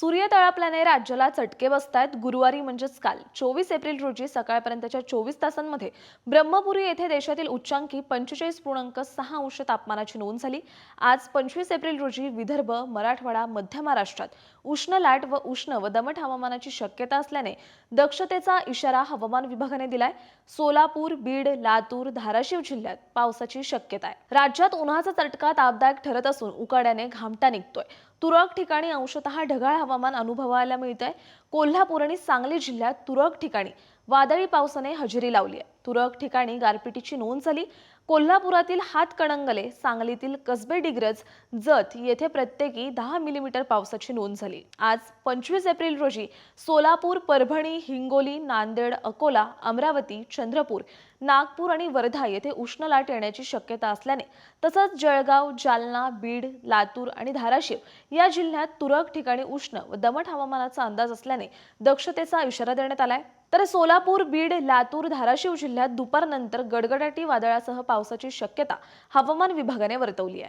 सूर्य तळपल्याने राज्याला चटके बसतायत. गुरुवारी म्हणजेच काल चोवीस एप्रिल रोजी सकाळपर्यंतच्या चोवीस तासांमध्ये ब्रह्मपुरी येथे देशातील उच्चांकी पंचेचाळीस पूर्णांक सहा अंश तापमानाची नोंद झाली. आज पंचवीस एप्रिल रोजी विदर्भ मराठवाडा मध्य महाराष्ट्रात उष्ण लाट व उष्ण व दमट हवामानाची शक्यता असल्याने दक्षतेचा इशारा हवामान विभागाने दिलाय. सोलापूर बीड लातूर धाराशिव जिल्ह्यात पावसाची शक्यता आहे. राज्यात उन्हाचा चटका तापदायक ठरत असून उकाड्याने घामटा निघतोय. तुरळक ठिकाणी अंशतः ढगाळ हवामान अनुभवायला मिळतंय. कोल्हापूर आणि सांगली जिल्ह्यात तुरळक ठिकाणी वादळी पावसाने हजेरी लावली आहे. तुरळक ठिकाणी गारपिटीची नोंद झाली. कोल्हापुरातील हातकणंगले सांगलीतील कसबे डिग्रज जत येथे प्रत्येकी दहा मिलीमीटर पावसाची नोंद झाली. आज पंचवीस एप्रिल रोजी सोलापूर परभणी हिंगोली नांदेड अकोला अमरावती चंद्रपूर नागपूर आणि वर्धा येथे उष्ण लाट येण्याची शक्यता असल्याने तसंच जळगाव जालना बीड लातूर आणि धाराशिव या जिल्ह्यात तुरळक ठिकाणी उष्ण व दमट हवामानाचा अंदाज असल्याने असल्याने दक्षतेचा इशारा देण्यात आलाय. तर सोलापूर बीड लातूर धाराशिव जिल्ह्यात दुपारनंतर गडगडाटी वादळासह पावसाची शक्यता हवामान विभागाने वर्तवली आहे.